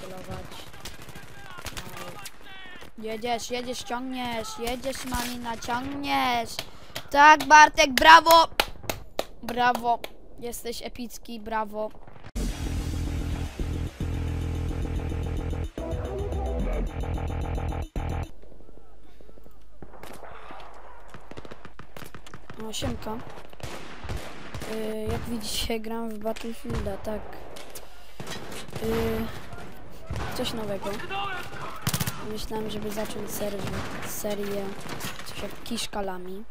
celować. Jedziesz, jedziesz, ciągniesz, jedziesz Malina, ciągniesz. Tak Bartek, brawo! Brawo, jesteś epicki, brawo. No, siemka. Yy, jak widzicie, gram w Battlefielda, tak. Yy, coś nowego. Myślałem, żeby zacząć serię, serię coś jak Kiszka Lami.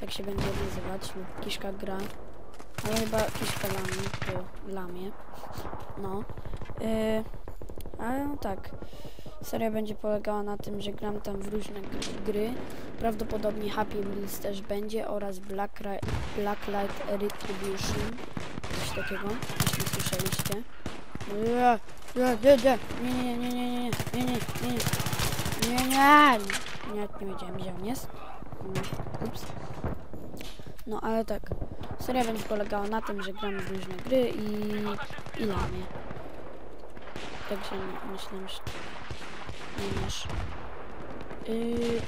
Tak się będzie nazywać, lub Kiszka gra. Ale chyba Kiszka Lami, to Lamie. No. Yy, ale no tak. Seria będzie polegała na tym, że gram tam w różne gr- gry. Prawdopodobnie Happy Wheels też będzie oraz Black Light Retribution. Coś takiego, jeśli słyszeliście. Nie, nie, nie, nie, nie, nie, nie, nie, nie, nie, nie, nie, nie, nie, nie, nie. Mm, Ups. No ale tak, seria będzie polegała na tym, że gram w różne gry i, i lamię. Także no, myślę, że nie masz. Yy,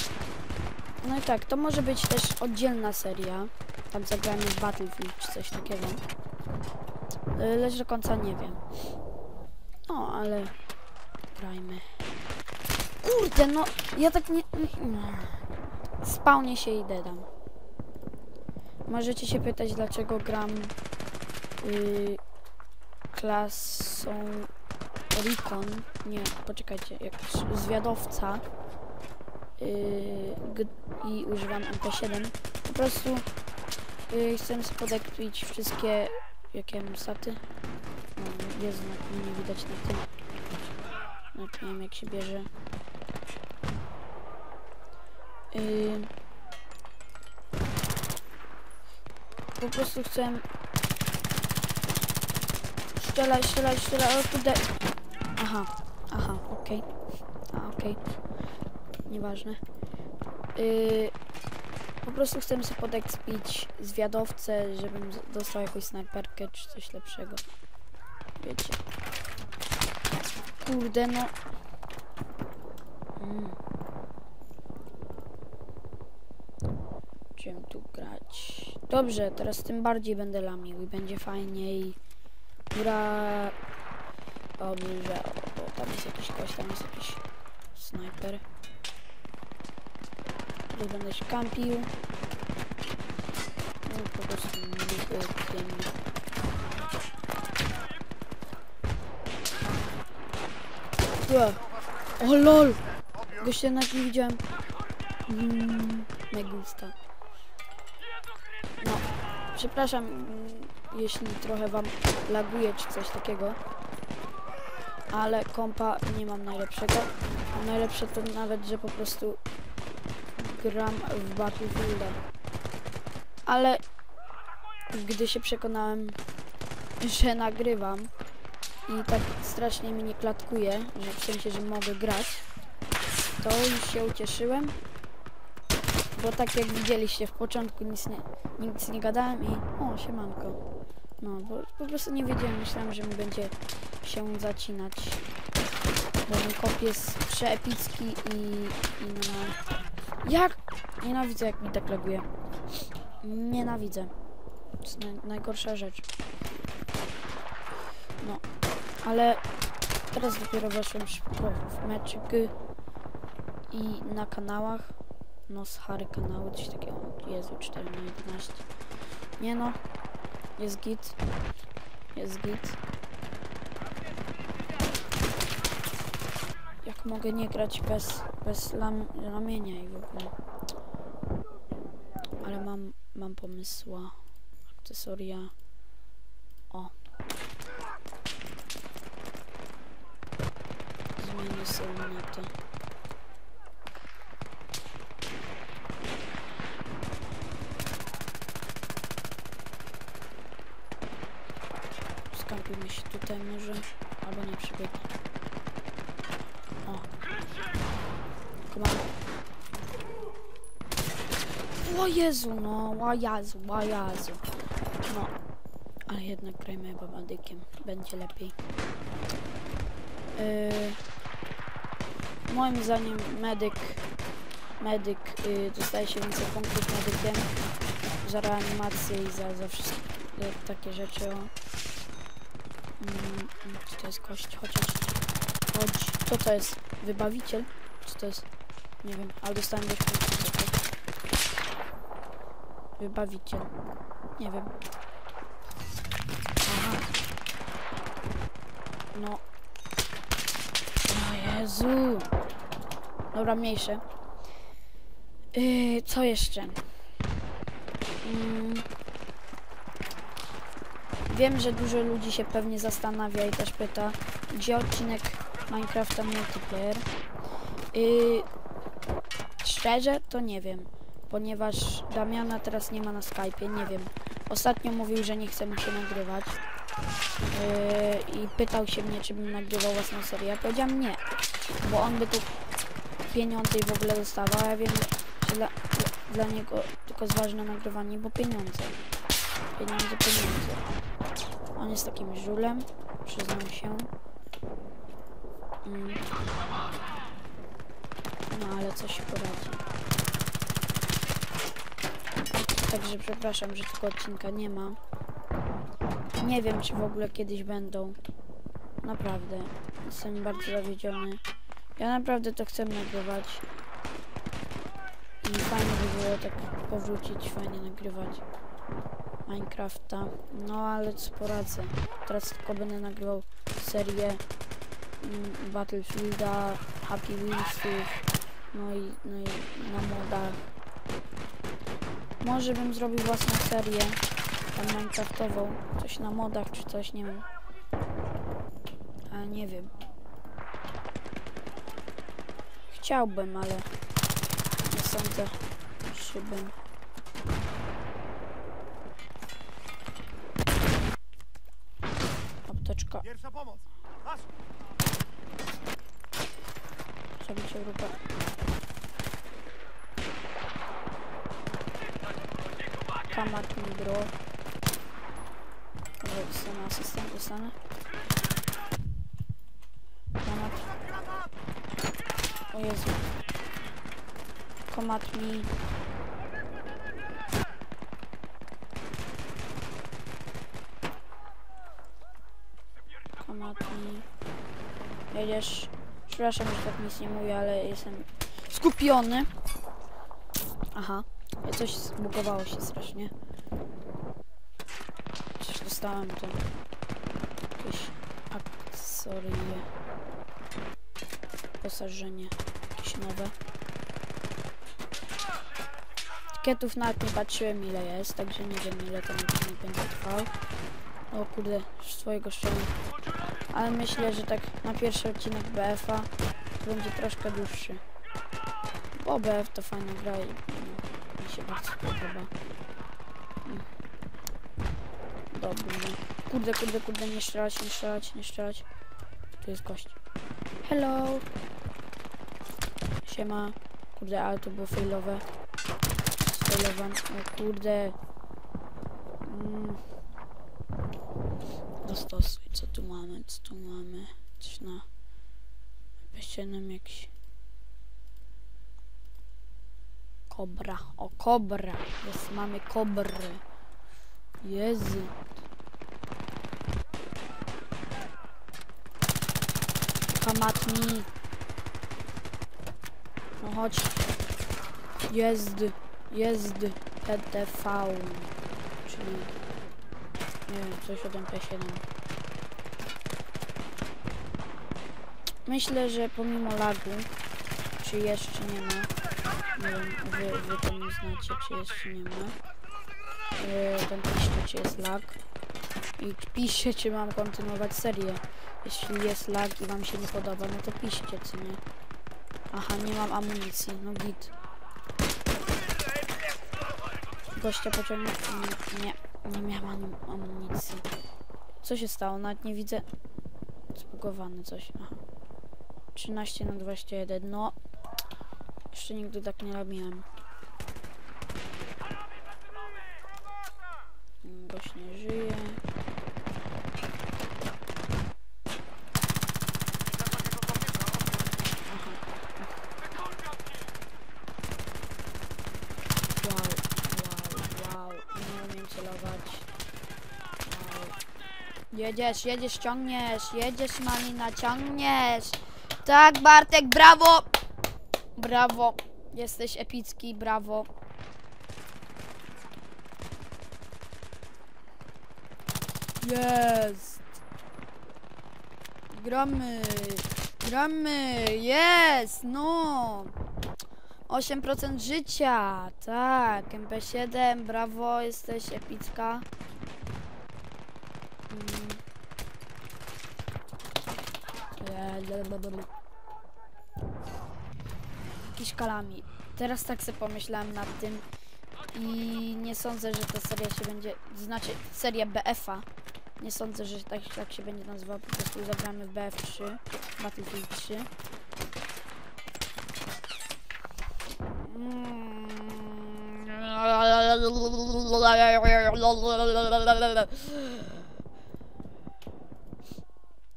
no i tak, to może być też oddzielna seria. Tam zagramy w Battlefield czy coś takiego. Yy, lecz do końca nie wiem. No, ale grajmy. Kurde, no ja tak nie... Spałnie się i dedam. Możecie się pytać, dlaczego gram yy, klasą Recon, nie, poczekajcie, jak zwiadowca yy, i używam MP7, po prostu yy, chcę sobie podekpić wszystkie, jakie mam saty. No, jest, nie widać na tym. Nawet nie wiem jak się bierze. Yy, po prostu chcę strzelać, strzelać, strzelać, o kurde. Aha, aha, okej. A, okej. Nieważne. Yy, po prostu chcę sobie podekspić zwiadowcę, żebym dostał jakąś snajperkę czy coś lepszego. Wiecie. Kurde, no. Mm. Tu grać? Dobrze, teraz tym bardziej będę lamił i będzie fajniej. Ura. Dobrze, o, tam jest jakiś gość, tam jest jakiś snajper. Tu będę się kampił. No po prostu nie było. O lol! Gościa nawet nie widziałem. Mm, Megusta. No, przepraszam, mm, jeśli trochę wam laguje czy coś takiego. Ale kompa nie mam najlepszego. A najlepsze to nawet, że po prostu gram w Battlefielda. Ale gdy się przekonałem, że nagrywam i tak strasznie mi nie klatkuje, że w sensie, że mogę grać, to już się ucieszyłem. Bo tak jak widzieliście w początku nic nie, nic nie gadałem i o, siemanko. No, bo po prostu nie wiedziałem, myślałem, że mi będzie się zacinać. Bo mój kop jest przeepicki i, i no... Jak? Nienawidzę jak mi tak laguje. Nienawidzę. To jest naj, najgorsza rzecz. No, ale teraz dopiero weszłem szybko w meczyk i na kanałach. No, z Harry kanały, coś takiego. Jezu, 4 na 11. Nie no, jest git. Jest git. Jak mogę nie grać bez, bez lam, i w ogóle. Ale mam, mam pomysła. Akcesoria. O. Zmienię sobie na to. Skampimy się tutaj może, albo nie przebiegnie. O. Come on. O Jezu, no, o Jezu, o Jezu. No, ale jednak grajmy babadykiem, będzie lepiej. Yy, moim zdaniem medyk medyk yy, dostaje się więcej punktów medykiem za reanimację i za, za wszystkie takie rzeczy. O. Mm, mm, czy to jest kość? Chociaż chodź. Co to jest? Wybawiciel? Czy to jest? Nie wiem, ale dostałem dość punktów. Wybawiciel. Nie wiem. Aha. No. O Jezu. Dobra, mniejsze. Yy, co jeszcze? Mm. Wiem, że dużo ludzi się pewnie zastanawia i też pyta, gdzie odcinek Minecrafta Multiplayer. Yy, szczerze, to nie wiem, ponieważ Damiana teraz nie ma na Skype'ie, nie wiem. Ostatnio mówił, że nie chce mu się nagrywać. Yy, I pytał się mnie, czy bym nagrywał własną serię. Ja powiedziałam nie, bo on by tu pieniądze i w ogóle dostawał, ja wiem, że dla, dla, niego tylko jest ważne nagrywanie, bo pieniądze. Pieniądze, pieniądze. On jest takim żulem, przyznam się. Mm. No ale co się poradzi. Także przepraszam, że tego odcinka nie ma. Nie wiem, czy w ogóle kiedyś będą. Naprawdę. Jestem bardzo zawiedziony. Ja naprawdę to chcę nagrywać. I fajnie by było tak powrócić, fajnie nagrywać Minecrafta. No ale co poradzę. Teraz tylko będę nagrywał serię mm, Battlefielda, Happy Wheelsów, no i, no i na modach. Może bym zrobił własną serię tam Minecraftową, coś na modach czy coś, nie wiem. Ale nie wiem. Chciałbym, ale nie sądzę, czy bym. Apteczka. Pierwsza pomoc! Zabicie grupę. Kamat mi bro. Może dostanę asystent, dostanę. Kamat. O Jezu. Komat mi. Komat mi. Jedziesz. Przepraszam, że tak nic nie mówię, ale jestem skupiony. Aha. Coś zbugowało się strasznie. Coś dostałem to. Jakieś akcesorie. Wyposażenie. Jakieś nowe. Etykietów nawet nie patrzyłem ile jest, także nie wiem ile ten odcinek będzie trwał. O kurde, swojego szczęścia. Ale myślę, że tak na pierwszy odcinek BF-a będzie troszkę dłuższy. Bo BF to fajna gra i się bardzo podoba. Mm. Dobrze. Kurde, kurde, kurde, nie strzelać, nie strzelać, nie strzelać. Tu jest gość. Hello! Siema. Kurde, ale to było failowe. Failowałem. O kurde. Mm. Dostosuj, co tu mamy, co tu mamy. Coś na pieścianym jakiś. Kobra, o kobra. Jest, mamy kobry. Jezu. Kamat mi. No chodź. Jest, jest PDV. Czyli nie wiem, coś od MP7. Myślę, że pomimo lagu, czy jeszcze nie ma, nie wiem, wy, wy to nie znacie, czy jeszcze nie ma, yy, to piszcie, czy jest lag i piszcie, czy mam kontynuować serię. Jeśli jest lag i wam się nie podoba, no to piszcie, co nie. Aha, nie mam amunicji, no git. Gościa pociągnął? Nie, nie miałem anim- amunicji. Co się stało? Nawet nie widzę. Zbugowane coś. Aha. 13 na 21. No. Jeszcze nigdy tak nie robiłem. Mm, Goś nie żyje. Tak. Jedziesz, jedziesz, ciągniesz, jedziesz Malina, ciągniesz. Tak Bartek, brawo! Brawo, jesteś epicki, brawo. Jest! Gramy! Gramy! Jest! No! 8% życia! Tak, MP7, brawo, jesteś epicka. Mm. Lalalala. Jakiś. Teraz tak sobie pomyślałem nad tym i nie sądzę, że ta seria się będzie, znaczy seria BF-a. Nie sądzę, że tak, tak się będzie nazywała, po prostu zagramy w BF3, Battlefield 3.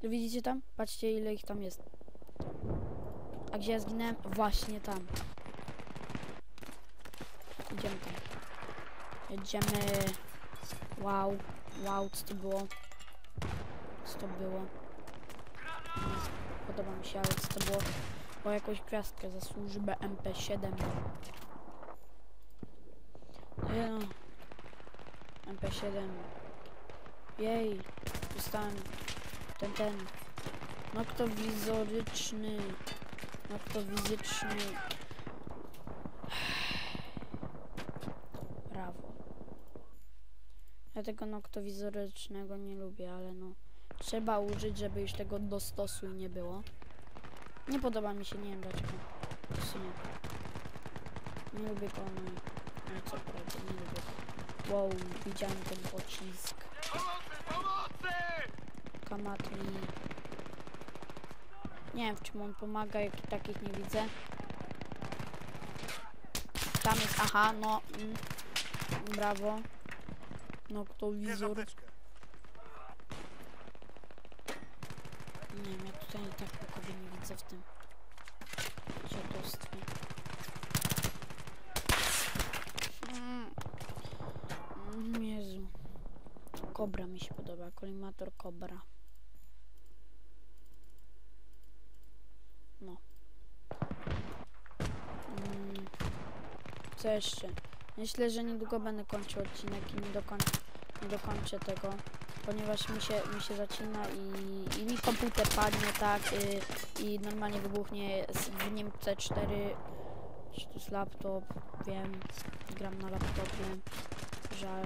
Widzicie tam? Patrzcie ile ich tam jest. A gdzie ja zginąłem? Właśnie tam. Idziemy tam. Jedziemy. Wow. Wow, co to było? Co to było? Podoba mi się, ale co to było? O jakąś gwiazdkę za służbę MP7. Nie no. MP7. Jej. Dostałem ten, ten. Noktowizoryczny. Noktowizyczny. Brawo. Ja tego noktowizorycznego nie lubię, ale no. Trzeba użyć, żeby już tego do stosu nie było. Nie podoba mi się, nie wiem dlaczego. Nie. Lubię go, no co prawda, nie lubię. Wow, widziałem ten pocisk. Kamatli. Nie wiem w czym on pomaga, jak takich nie widzę. Tam jest, aha, no. Mm, brawo. No kto wizor. Nie wiem, ja tutaj tak nikogo nie widzę w tym dziadostwie. Mm. Mm, Jezu. Kobra mi się podoba, kolimator kobra. No. Mm. Co jeszcze? Myślę, że niedługo będę kończył odcinek i nie, dokoń nie dokończę tego ponieważ mi się, mi się zacina i, i mi komputer padnie, tak, y, i normalnie wybuchnie w nim C4, czy to jest laptop, wiem, gram na laptopie, żal,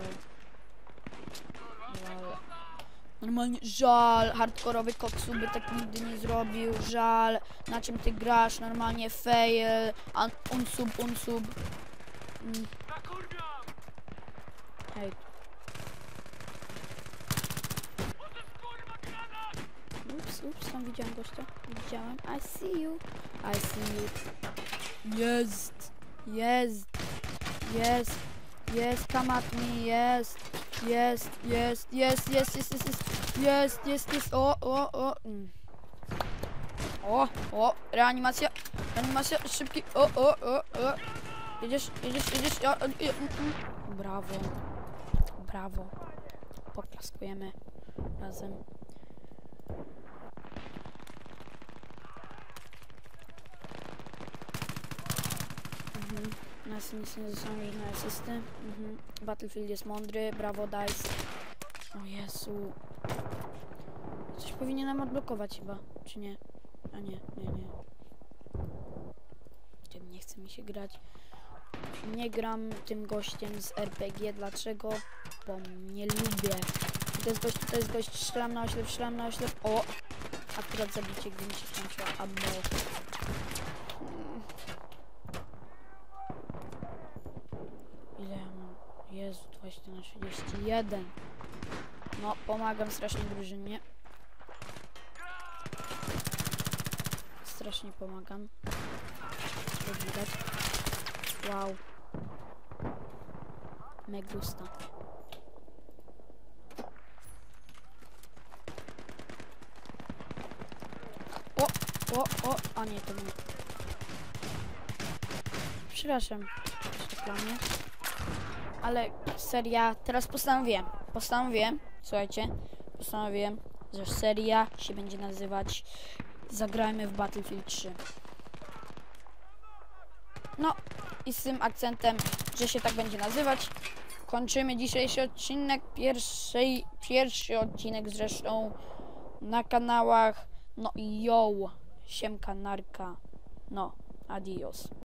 normalnie żal, hardkorowy koksu by tak nigdy nie zrobił, żal, na czym ty grasz, normalnie fail, un, unsub, unsub, mm. hej, Ups, ups, tam widziałem gościa. Widziałem. I see you. I see you. Jest. Jest. Jest. Jest. Come at me. Jest. Jest. Jest. Jest. Jest. Jest. Jest. Jest. Jest. Jest. Jest. O, o, o. Mm. O, o. Reanimacja. Reanimacja. Szybki. O, o, o, o. Jedziesz, jedziesz, jedziesz. Ja, ja, ja, mm, mm. Brawo. Brawo. Poklaskujemy razem. Mhm. Nas nic nie zasąży na asysty. Mhm. Battlefield jest mądry, brawo DICE. O Jezu. Coś powinienem odblokować chyba, czy nie? A nie, nie, nie. Tym nie chce mi się grać. Nie gram tym gościem z RPG. Dlaczego? Bo nie lubię. To jest gość, to jest gość, strzelam na oślep, strzelam na oślep. O! Akurat zabicie, gdy mi się skończyło ammo. Mm. Ile ja mam? 20 na 31. No, pomagam strasznie drużynie. Strasznie pomagam. Widać. Wow. Me gusta. O, o, o, a nie, to nie. Przepraszam, reklamie. Ale seria, teraz postanowiłem, postanowiłem, słuchajcie, postanowiłem, że seria się będzie nazywać Zagrajmy w Battlefield 3. No i z tym akcentem, że się tak będzie nazywać, kończymy dzisiejszy odcinek, pierwszej, pierwszy odcinek zresztą na kanałach, no i yo, siemka narka, no, adios.